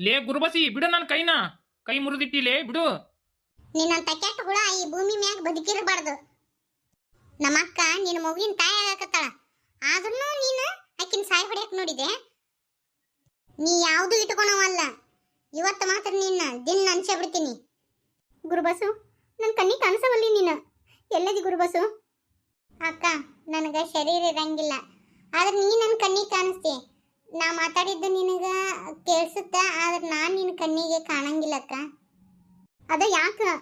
ಲೇ ಗುರುಬಸಿ, ಬಿಡು ನನ್ನ ಕೈನ. ಕೈ ಮುರಿದಿಟ್ಟಿಲೇ ಬಿಡು. ನಿನ್ನಂತ ಕೆಟ್ಟ ಹುಳ ಈ ಭೂಮಿ ಮ್ಯಾಗ ಬದುಕಿರಬಾರ್ದು. ನಮ್ಮ ಅಕ್ಕ ನಿನ್ನ ಮಗುವಿನ ತಾಯಿ ಆಗಕತ್ತಾಳ. ಆದ್ರೂ ನೀನು ಆಕಿನ ಸಾಯಿ ಹೊಡ್ಯಕ್ ನೋಡಿದೆ. ನೀ ಯಾವುದು ಇಟ್ಕೊಳವಲ್ಲ ಇವತ್ತು ಮಾತ್ರ ನಿನ್ನ ದಿನ ಅನ್ಸೇ ಬಿಡ್ತೀನಿ. ಗುರುಬಸು ನನ್ನ ಕಣ್ಣಿಗೆ ಕಾಣಿಸವಲ್ಲಿ ನೀನು. ಎಲ್ಲದಿ ಗುರುಬಸು? ಅಕ್ಕ, ನನಗೆ ಶರೀರ ಇರಂಗಿಲ್ಲ. ಆದ್ರೆ ನೀ ನನ್ನ ಕಣ್ಣಿಗೆ ಕಾಣಿಸ್ತಿ. ನಾ ಮಾತಾಡಿದ್ದು ನಿನಗ ಕೇಳಿಸುತ್ತೆ, ಆದ್ರೆ ನಾನು ನಿನ್ನ ಕಣ್ಣಿಗೆ ಕಾಣಂಗಿಲ್ಲ ಅಕ್ಕ ಅದ ಯಾಕೆ?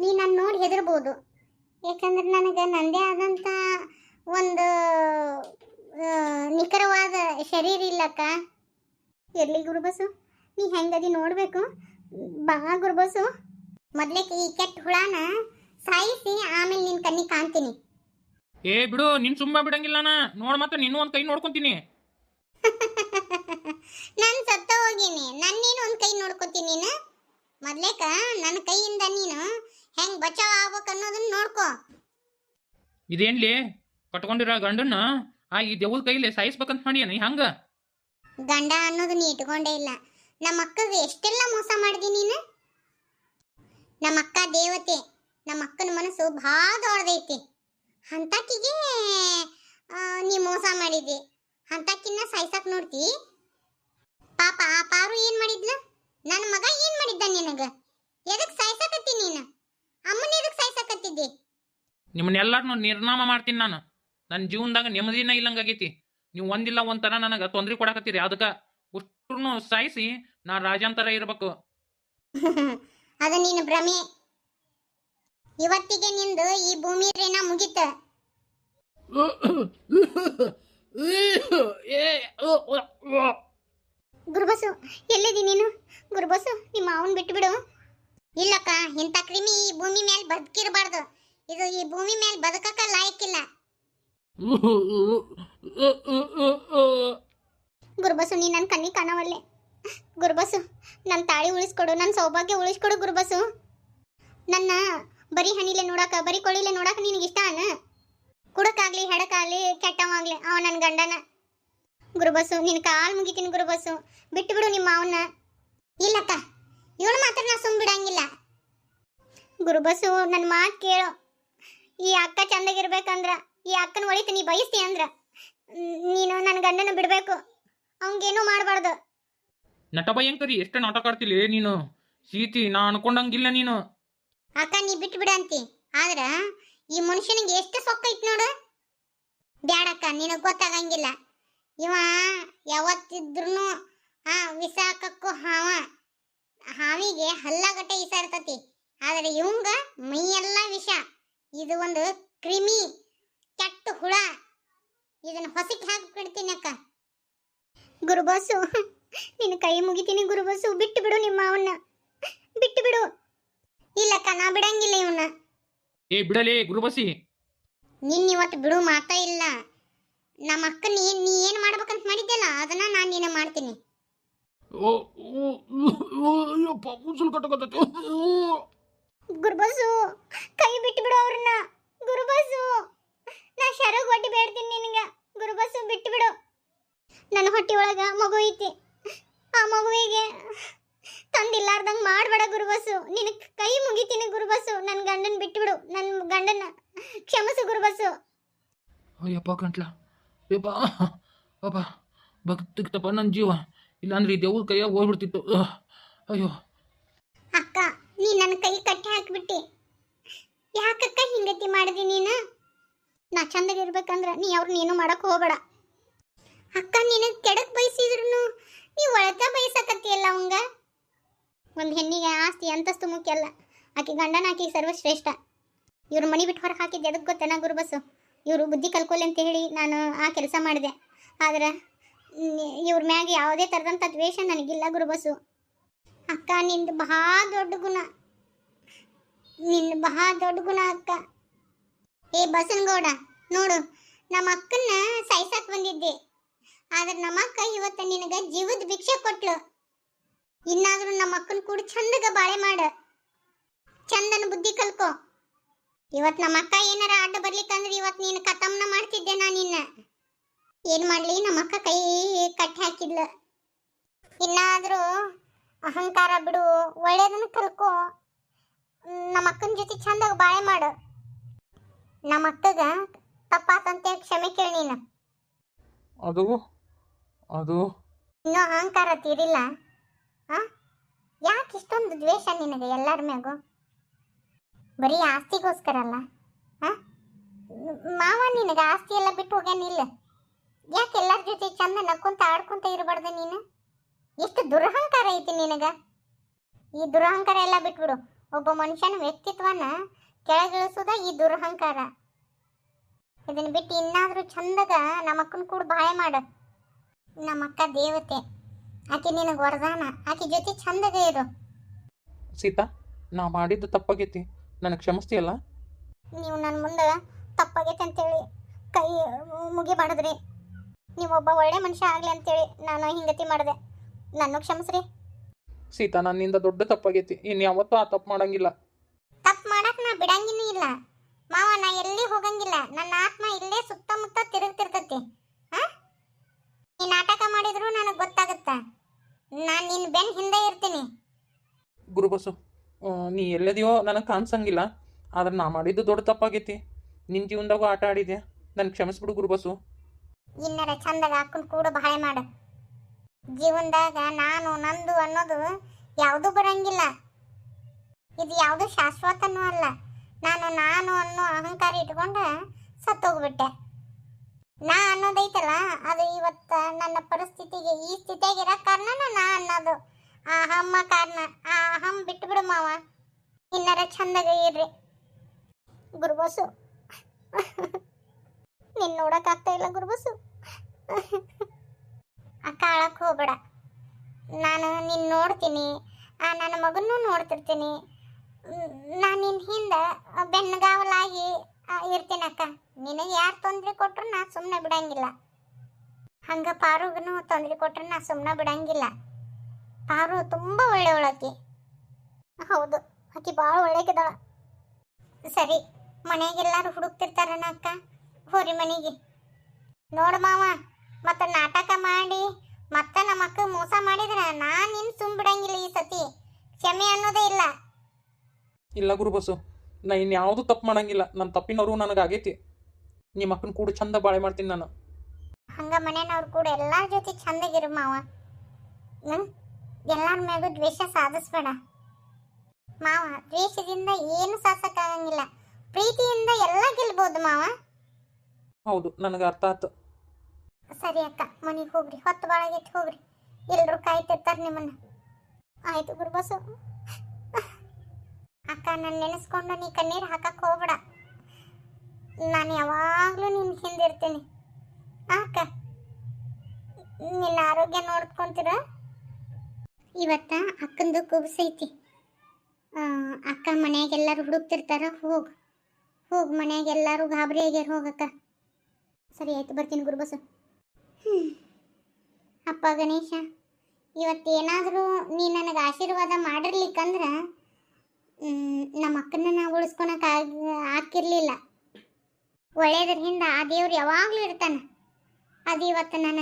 ನೀ ನನ್ನ ನೋಡಿ ಹೆದರ್ಬೋದು. ಯಾಕಂದ್ರೆ ನನಗೆ ನಂದೇ ಆದಂಥ ಒಂದು ನಿಖರವಾದ ಶರೀರ ಇಲ್ಲಕ್ಕ. ಎಲ್ಲಿ ಗುರುಬಸು ನೀ ಹೆಂಗದಿ ನೋಡಬೇಕು? ಬಾ ಗುರುಬಸು ಮೊದ್ಲೇಕ ಈ ಕೆಟ್ಟ ಹುಳನ ಸಾಯಿಸಿ ಆಮೇಲೆ ನಿನ್ನ ಕಣ್ಣಿಗೆ ಕಾಣ್ತೀನಿ. ಏ ಬಿಡು, ನಿನ್ ಸುಮ್ಮ ಬಿಡಂಗಿಲ್ಲ ನೋಡ್ ಮಾತ್ರ ನೀನು ಒಂದ್ ಕೈ ನೋಡ್ಕೊಂತೀನಿ. ನಾನು ಸತ್ತ ಹೋಗೀನಿ. ನನ್ನೇನು ಒಂದು ಕೈ ನೋಡ್ಕೋತೀನಿ ನೀನು. ಮೊದ್ಲೇಕ ನನ್ನ ಕೈಯಿಂದ ನೀನು ಹೆಂಗ್ ಬಚಾವ್ ಆಗ್ಬೇಕು ಅನ್ನೋದನ್ನ ನೋಡ್ಕೋ. ಇದೇನ್ಲಿ? ಕಟ್ಕೊಂಡಿರೋ ಗಂಡನ್ನ ಆ ಈ ದೆವ್ವದ ಕೈಲಿ ಸಾಯಿಸ್ಬೇಕಂತ ಮಾಡ್ಯಾನ ಹಂಗ? ಗಂಡ ಅನ್ನೋದು ನೀ ಇಟ್ಕೊಂಡೇ ಇಲ್ಲ. ನಮ್ಮ ಅಕ್ಕಗೆ ಎಷ್ಟೆಲ್ಲ ಮೋಸ ಮಾಡಿದಿ ನೀನು? ನಮ್ಮ ಅಕ್ಕ ದೇವತೆ ನಮ್ಮ ಅಕ್ಕನ ಮನಸ್ಸು ಭಾಳ ದೊಡ್ಡದೈತಿ. ಅಂತಕಿಗೆ ನೀ ಮೋಸ ಮಾಡಿದಿ. ಅಂತಕಿನ್ನ ಸಾಯ್ಸಕ್ ನೋಡ್ತಿ. ಪಾಪ ಆ ಪಾರು ಏನ್ ಮಾಡಿದ್ಲ ನನ್ನ ಮಗ ಏನ್ ಮಾಡಿದ್ದ ನಿನಗ ಎದಕ್ ಸಾಯ್ಸಕತ್ತಿ ನೀನ ಅಮ್ಮನ ಎದಕ್ ಸಾಯ್ಸಕತ್ತಿದ್ದಿ ನಿಮ್ಮನ್ನೆಲ್ಲರನ್ನು ನಿರ್ನಾಮ ಮಾಡ್ತೀನಿ ನಾನು ನನ್ನ ಜೀವನದಾಗ ನೆಮ್ಮದಿನ ಇಲ್ಲಂಗಾಗೈತಿ ನೀವು ಒಂದಿಲ್ಲ ಒಂಥರ ನನಗೆ ತೊಂದರೆ ಕೊಡಕತ್ತೀರಿ ಅದಕ್ಕೆ ಉಷ್ಟ್ರು ಸಾಯಿಸಿ ನಾ ರಾಜಾಂತರ ಇರ್ಬೇಕು ಅದು ನೀನ್ ಭ್ರಮೆ ಇವತ್ತಿಗೆ ನಿಂದು ಈ ಭೂಮಿ ರೇನ ಮುಗಿತ ಗುರುಬಸು ಎಲ್ಲಿದ್ದೀನಿ ನೀನು? ಗುರುಬಸು, ನಿಮ್ಮ ಅವನ್ ಬಿಟ್ಟು ಬಿಡು ಇಲ್ಲಕ್ಕ, ಇಂಥ ಕ್ರಿಮಿ ಈ ಭೂಮಿ ಮೇಲೆ ಬದುಕಿರಬಾರ್ದು. ಇದು ಈ ಭೂಮಿ ಮೇಲೆ ಬದುಕಕ್ಕ ಲಾಯಕ್ಕಿಲ್ಲ. ಗುರುಬಸು, ನೀ ನನ್ನ ಕಣ್ಣಿ ಕಾಣವಲ್ಲೆ. ಗುರುಬಸು ನನ್ನ ತಾಳಿ ಉಳಿಸ್ಕೊಡು ನನ್ನ ಸೌಭಾಗ್ಯ ಉಳಿಸ್ಕೊಡು ಗುರುಬಸು. ನನ್ನ ಬರೀ ಹಣಿಲೆ ನೋಡಕ್ಕ ಬರೀ ಕೊಳಿಲೆ ನೋಡಾಕ ನಿನಗಿಷ್ಟ ಇಷ್ಟ ಅನ? ಕುಡಕ್ಕಾಗ್ಲಿ ಹೆಡಕ್ಕಾಗ್ಲಿ ಕೆಟ್ಟವಾಗ್ಲಿ, ಅವ ನನ್ನ ಗಂಡನ. ಗುರುಬಸು ನಿನ್ನ ಕಾಲು ಮುಗಿತೀನಿ ಗುರುಬಸು. ಬಿಟ್ಟು ಬಿಡು ನಿಮ್ಮ ಅವನ್ನ ಇಲ್ಲಕ್ಕ ಇವನು ಮಾತ್ರ ನಾ ಸುಮ್ ಬಿಡಂಗಿಲ್ಲ. ಗುರುಬಸು ನನ್ನ ಮಾತು ಕೇಳು. ಈ ಅಕ್ಕ ಚಂದಾಗಿರ್ಬೇಕಂದ್ರ ಈ ಅಕ್ಕನ ಒಳಿತು ನೀ ಬಯಸ್ತಿ ಅಂದ್ರ ನೀನು ನನ್ನ ಗಂಡನ ಬಿಡಬೇಕು. ಅವಂಗೇನೂ ಮಾಡಬಾರ್ದು. ನಟ ಭಯಂಕರಿ ಎಷ್ಟು ನಾಟಕ ಆಡ್ತಿಲಿ ನೀನು? ಸೀತಿ ನಾ ಅನ್ಕೊಂಡಂಗಿಲ್ಲ ನೀನು. ಅಕ್ಕ ನೀ ಬಿಟ್ಟು ಬಿಡ ಅಂತಿ. ಆದ್ರ ಈ ಮನುಷ್ಯನಿಗೆ ಎಷ್ಟು ಸೊಕ್ಕ ಇತ್ತು ನೋಡು. ಬ್ಯಾಡಕ್ಕ ನಿನಗೆ ಗೊತ್ತಾಗಂಗಿಲ್ಲ. ಇವ ಯಾವತ್ತಿದ್ರು ಆ ವಿಸಾಕಕ್ಕೂ ಹಾವ ಹಾವಿಗೆ ಹಲ್ಲಗಟ್ಟೆ ವಿಷ ಇರ್ತತಿ ಆದ್ರೆ ಇವಂಗ ಮೈಯೆಲ್ಲ ವಿಷ. ಇದು ಒಂದು ಕ್ರಿಮಿ ಕೆಟ್ಟ ಹುಳ. ಇದನ್ನ ಹೊಸಕ್ಕೆ ಹಾಕಿ ಬಿಡ್ತೀನಿ ಅಕ್ಕ? ಗುರುಬಾಸು ನಿನ್ನ ಕೈ ಮುಗಿತೀನಿ ಗುರುಬಾಸು ಬಿಟ್ಟು ಬಿಡು ನಿಮ್ಮ ಅವನ್ನ ಬಿಟ್ಟು ಬಿಡು. ಇಲ್ಲಕ್ಕ ನಾ ಬಿಡಂಗಿಲ್ಲ ಇವನ್ನ. ಏ ಬಿಡಲೇ ಗುರುಬಸಿ ನಿನ್ನ ಇವತ್ತು ಬಿಡು ಮಾತಾ ಇಲ್ಲ. ನಮ್ಮ ಅಕ್ಕ ಏನ್ ನೀ ಏನ್ ಮಾಡ್ಬೇಕಂತ ಮಾಡಿದ್ದೆಲ್ಲ ಅದನ್ನ ನಾನು ನೀನು ಮಾಡ್ತೀನಿ. ಗುರುಬಸು ಕೈ ಬಿಟ್ಟು ಬಿಡು ಅವ್ರನ್ನ ಗುರುಬಸು ನಾ ಶರಗ್ ಹೊಟ್ಟಿ ಬೇಡ್ತೀನಿ ನಿನಗೆ. ಗುರುಬಸು ಬಿಟ್ಟು ಬಿಡು ನನ್ನ ಹೊಟ್ಟಿ ಒಳಗ ಮಗು ಐತಿ. ಆ ಮಗುವಿಗೆ ತಂದಿಲ್ಲಾರ್ದಂಗ್ ಮಾಡ್ಬೇಡ ಗುರುಬಸು ನಿನ ಕೈ ಮುಗಿತೀನಿ ಗುರುಬಸು ನನ್ನ ಗಂಡನ ಬಿಟ್ಟು ಬಿಡು ನನ್ನ ಗಂಡನ ಕ್ಷಮಿಸು ಗುರುಬಸು ಅಯ್ಯಪ್ಪ ಗಂಟ್ಲ ಯಪ್ಪ ಅಪ್ಪ ಭಕ್ತಿಗ್ತಪ್ಪ ನನ್ನ ಜೀವ. ಇಲ್ಲಾಂದ್ರೆ ಈ ದೇವ್ರ ಕೈಯಾಗ ಹೋಗ್ಬಿಡ್ತಿತ್ತು. ಅಯ್ಯೋ. ಅಕ್ಕ, ನೀ ನನ್ನ ಕೈ ಕಟ್ಟಿ ಹಾಕ್ಬಿಟ್ಟಿ. ಯಾಕಕ್ಕ ಹಿಂಗತಿ ಮಾಡಿದಿ ನೀನು? ನಾ ಚಂದಾಗಿರ್ಬೇಕಂದ್ರೆ ನೀ ಅವ್ರನ್ನ ಏನು ಮಾಡಕ್ ಹೋಗಬೇಡ. ಅಕ್ಕ, ನಿನಗೆ ಕೆಡಕ್ ಬಯಸಿದ್ರು ನೀ ಒಳಕ ಬಯಸಕತ್ತಿಯಲ್ಲ ಅವಂಗ? ಒಂದು ಹೆಣ್ಣಿಗೆ ಆಸ್ತಿ, ಅಂತಸ್ತು ಮುಖ್ಯ ಅಲ್ಲ. ಆಕೆ ಗಂಡನ, ಆಕೆ ಸರ್ವಶ್ರೇಷ್ಠ. ಇವ್ರ ಮನಿ ಬಿಟ್ಟು ಹೊರಗೆ ಹಾಕಿದ್ದು ಎದಕ್ಕೆ ಗೊತ್ತೇನ ಗುರುಬಸ್ಸು ಇವರು ಬುದ್ಧಿ ಕಲ್ಕೊಳ್ಳಿ ಅಂತ ಹೇಳಿ ನಾನು ಆ ಕೆಲಸ ಮಾಡಿದೆ. ಆದ್ರೆ ಇವ್ರ ಮ್ಯಾಗ ಯಾವುದೇ ಥರದಂಥ ದ್ವೇಷ ನನಗಿಲ್ಲ ಗುರುಬಸು ಅಕ್ಕ, ನಿಂದು ಬಹಳ ದೊಡ್ಡ ಗುಣ. ನಿಂದು ಬಹಳ ದೊಡ್ಡ ಗುಣ ಅಕ್ಕ. ಏ ಬಸನಗೌಡ, ನೋಡು ನಮ್ಮ ಅಕ್ಕನ್ನ ಸಾಯ್ಸಕ್ ಬಂದಿದ್ದೆ. ಆದ್ರೆ ನಮ್ಮ ಅಕ್ಕ ಇವತ್ತು ನಿನಗೆ ಜೀವದ ಭಿಕ್ಷೆ ಕೊಟ್ಲು. ಇನ್ನಾದರೂ ನಮ್ಮ ಅಕ್ಕನ ಕೂಡ ಚಂದಗ ಬಾಳೆ ಮಾಡ. ಚಂದನ ಬುದ್ಧಿ ಕಲ್ಕೋ. ಇವತ್ ನಮ್ಮ ಅಕ್ಕ ಏನಾರ ಅಡ್ಡ ಬರ್ಲಿಕ್ಕಂದ್ರೆ ಇವತ್ ನೀನು ಕತಮ್ನ ಮಾಡ್ತಿದ್ದೆ ನಾ ನಿನ್ನ. ಏನ್ ಮಾಡ್ಲಿ? ನಮ್ಮ ಅಕ್ಕ ಕೈ ಕಟ್ಟಿ ಹಾಕಿದ್ಲು. ಇನ್ನಾದ್ರೂ ಅಹಂಕಾರ ಬಿಡು ಒಳ್ಳೇದನ್ನ ಕಲ್ಕೋ. ನಮ್ಮ ಅಕ್ಕನ ಜೊತೆ ಚಂದಾಗ ಬಾಳೆ ಮಾಡು. ನಮ್ಮ ಅಕ್ಕಗ ತಪ್ಪಾತಂತೇಳಿ ಕ್ಷಮೆ ಕೇಳಿ ನೀನು. ಅದು? ಅದು? ಇನ್ನೂ ಅಹಂಕಾರ ತೀರಿಲ್ಲ. ಆ? ಯಾಕೆ ಇಷ್ಟೊಂದು ದ್ವೇಷ ನಿನಗೆ ಎಲ್ಲರ ಮ್ಯಾಗೂ? ಬರೀ ಆಸ್ತಿಗೋಸ್ಕರ ಅಲ್ಲ ಮಾವ ನಿನಗೆ ಆಸ್ತಿ ಎಲ್ಲ ಬಿಟ್ಟು ಹೋಗ್ಯಾನಿಲ್ಲ ಯಾಕೆ ಎಲ್ಲರ ಜೊತೆ ಚಂದ ನಕ್ಕೊಂತ ಆಡ್ಕೊಂತ ಇರಬಾರ್ದ ನೀನು? ಎಷ್ಟು ದುರಹಂಕಾರ ಐತಿ ನಿನಗ? ಈ ದುರಹಂಕಾರ ಎಲ್ಲ ಬಿಟ್ಬಿಡು. ಒಬ್ಬ ಮನುಷ್ಯನ ವ್ಯಕ್ತಿತ್ವನ ಕೆಳಗಿಳಿಸೋದ ಈ ದುರಹಂಕಾರ. ಇದನ್ನ ಬಿಟ್ಟು ಇನ್ನಾದರೂ ಚಂದಗ ನಮ್ಮ ಅಕ್ಕನ ಕೂಡ ಬಾಳೆ ಮಾಡು. ನಮ್ಮ ಅಕ್ಕ ದೇವತೆ. ಆಕೆ ನಿನಗೆ ವರದಾನ. ಆಕೆ ಜೊತೆ ಚಂದಗ ಇರು. ಸೀತಾ, ನಾ ಮಾಡಿದ್ದು ತಪ್ಪಾಗೈತಿ. ನನಗೆ ಕ್ಷಮಿಸ್ತೀಯಲ್ಲ ನೀವು ನನ್ನ ಮುಂದೆ ತಪ್ಪಾಗೈತೆ ಅಂತೇಳಿ ಕೈ ಮುಗಿ ಮಾಡಿದ್ರಿ. ನೀವು ಒಬ್ಬ ಒಳ್ಳೆ ಮನುಷ್ಯ ಆಗಲಿ ಅಂತೇಳಿ ನಾನು ಹಿಂಗತಿ ಮಾಡಿದೆ. ನನ್ನ ಕ್ಷಮಿಸ್ರಿ. ಸೀತಾ ನನ್ನಿಂದ ದೊಡ್ಡ ತಪ್ಪಾಗೈತಿ. ಇನ್ನು ಯಾವತ್ತೂ ಆ ತಪ್ಪು ಮಾಡಂಗಿಲ್ಲ. ತಪ್ಪು ಮಾಡಕ್ ನಾ ಬಿಡಂಗಿನೂ ಇಲ್ಲ. ಮಾವ ನಾ ಎಲ್ಲಿ ಹೋಗಂಗಿಲ್ಲ. ನನ್ನ ಆತ್ಮ ಇಲ್ಲೇ ಸುತ್ತಮುತ್ತ ತಿರುಗ್ತಿರ್ತೈತಿ. ಹಾ? ನೀ ನಾಟಕ ಮಾಡಿದ್ರು ನನಗೆ ಗೊತ್ತಾಗುತ್ತ? ನಾನು ನಿನ್ನ ಬೆನ್ ಹಿಂದೆ ಇರ್ತೀನಿ. ಗುರುಬಸು. ನೀ ಎಲ್ಲದಿಯೋ ನನಗೆ ಕಾಣಿಸಂಗಿಲ್ಲ, ಆದ್ರೆ ನಾ ಮಾಡಿದ್ದು ದೊಡ್ಡ ತಪ್ಪಾಗೈತಿ. ನಿನ್ನ ಜೀವನದಾಗೂ ಆಟ ಆಡಿದೆ ನನ್ನ ಕ್ಷಮಿಸ್ಬಿಡು ಗುರುಬಸು. ಇನ್ನರ ಚಂದಾಗ ಹಾಕೊಂಡು ಕೂಡ ಬಾಳೆ ಮಾಡ. ಜೀವನದಾಗ ನಾನು, ನಂದು ಅನ್ನೋದು ಯಾವುದು ಬರಂಗಿಲ್ಲ. ಇದು ಯಾವುದು ಶಾಶ್ವತನೂ ಅಲ್ಲ. ನಾನು ನಾನು ಅನ್ನೋ ಅಹಂಕಾರ ಇಟ್ಕೊಂಡು ಸತ್ತೋಗ್ಬಿಟ್ಟೆ. ನಾ ಅನ್ನೋದೈತಲ್ಲ, ಅದು ಇವತ್ತು ನನ್ನ ಪರಿಸ್ಥಿತಿಗೆ ಈ ಸ್ಥಿತಿಯಾಗಿರೋ ಕಾರಣ ನಾ ಅನ್ನೋದು. ಆ ಅಹಮ್ಮ ಕಾರಣ ಆ ಅಹಂ ಬಿಟ್ಟು ಬಿಡು ಮಾವ. ಇನ್ನರ ಚಂದಾಗ ಇರ್ರಿ. ಗುರುಬಸು. ನಿನ್ನ ನೋಡಕ್ಕಾಗ್ತಾ ಇಲ್ಲ ಗುರುಬಸು. ಅಕ್ಕ ಅಳಕ್ ಹೋಗ್ಬೇಡ. ನಾನು ನಿನ್ನ ನೋಡ್ತೀನಿ. ಆ ನನ್ನ ಮಗನ್ನೂ ನೋಡ್ತಿರ್ತೀನಿ. ನಾನು ನಿನ್ನ ಹಿಂದೆ ಬೆನ್ನಗಾವಲಾಗಿ ಇರ್ತೀನಿ ಅಕ್ಕ. ನಿನಗೆ ಯಾರು ತೊಂದರೆ ಕೊಟ್ರು ನಾ ಸುಮ್ಮನೆ ಬಿಡಂಗಿಲ್ಲ. ಹಂಗ ಪಾರುಗನು ತೊಂದರೆ ಕೊಟ್ರು ನಾ ಸುಮ್ಮನೆ ಬಿಡಂಗಿಲ್ಲ. ಪಾರು ತುಂಬ ಒಳ್ಳೆಯವಳಾಕಿ ಹೌದು ಆಕಿ ಭಾಳ ಒಳ್ಳೆಕಿದಾಳ ಸರಿ ಮನೆಗೆಲ್ಲರೂ ಹುಡುಕ್ತಿರ್ತಾರನ ಅಕ್ಕ? ಹೋರಿ ಮನೆಗೆ. ನೋಡು ಮಾವ ಮತ್ತೆ ನಾಟಕ ಮಾಡಿ ಮತ್ತೆ ನಮ್ಮ ಅಕ್ಕ ಮೋಸ ಮಾಡಿದ್ರೆ ನಾನು ನಿನ್ ಸುಮ್ ಬಿಡಂಗಿಲ್ಲ ಈ ಸತಿ. ಕ್ಷಮೆ ಅನ್ನೋದೇ ಇಲ್ಲ. ಇಲ್ಲ ಗುರುಬಸು ನಾ ಇನ್ಯಾವುದು ತಪ್ಪು ಮಾಡಂಗಿಲ್ಲ. ನನ್ನ ತಪ್ಪಿನವರು ನನಗಾಗೈತಿ. ನಿಮ್ಮ ಅಕ್ಕನ ಕೂಡ ಚಂದ ಬಾಳೆ ಮಾಡ್ತೀನಿ ನಾನು. ಹಂಗ ಮನೆಯವ್ರು ಕೂಡ ಎಲ್ಲಾರ ಜೊತೆ ಚಂದಗಿರು ಮಾವ. ಹ್ಮ್? ಎಲ್ಲಾರ ಮ್ಯಾಗೂ ದ್ವೇಷ ಸಾಧಿಸ್ಬೇಡ. ಮಾವ ದ್ವೇಷದಿಂದ ಏನು ಸಾಧಿಸಕ್ಕಾಗಂಗಿಲ್ಲ ಪ್ರೀತಿಯಿಂದ ಎಲ್ಲ ಗೆಲ್ಬೋದು ಮಾವ. ಹೌದು ನನಗೆ ಅರ್ಥ ಆಯ್ತು. ಸರಿ ಅಕ್ಕ ಮನೆಗೆ ಹೋಗ್ರಿ ಹೊತ್ತು ಬಾಳಾಗೈತಿ ಹೋಗ್ರಿ. ಎಲ್ಲರೂ ಕಾಯ್ತಿರ್ತಾರೆ ನಿಮ್ಮನ್ನ. ಆಯ್ತು ಗುರುಬಸು ಅಕ್ಕ ನನ್ನ ನೆನೆಸ್ಕೊಂಡು ನೀ ಕಣ್ಣೀರು ಹಾಕಕ್ ಹೋಗ್ಬೇಡ. ನಾನು ಯಾವಾಗಲೂ ನಿನ್ನ ಹಿಂದಿರ್ತೀನಿ. ಅಕ್ಕ ನಿನ್ನ ಆರೋಗ್ಯ ನೋಡ್ಕೊಂತೀರ? ಇವತ್ತ ಅಕ್ಕಂದು ಕುಬ್ಸೈತಿ ಆ, ಅಕ್ಕ ಮನ್ಯಾಗೆಲ್ಲರೂ ಹುಡುಕ್ತಿರ್ತಾರ ಹೋಗ್. ಹೋಗ್ ಮನ್ಯಾಗೆಲ್ಲರೂ ಗಾಬರಿ ಆಗ್ಯಾರ ಹೋಗಕ್ಕ ಸರಿ ಆಯ್ತು ಬರ್ತೀನಿ ಗುರುಬಸು ಹ್ಞೂ ಅಪ್ಪ ಗಣೇಶ ಇವತ್ತೇನಾದರೂ ನೀ ನನಗೆ ಆಶೀರ್ವಾದ ಮಾಡಿರ್ಲಿಕ್ಕಂದ್ರೆ ನಮ್ಮ ಅಕ್ಕನ ನಾವು ಉಳಿಸ್ಕೊಳಕ್ಕೆ ಹಾಕಿರ್ಲಿಲ್ಲ ಆಗ್ತಿರ್ಲಿಲ್ಲ. ಒಳ್ಳೇದ್ರ ಹಿಂದೆ ಆ ದೇವ್ರು ಯಾವಾಗಲೂ ಇರ್ತಾನೆ. ಅದು ಇವತ್ತು ನನಗೆ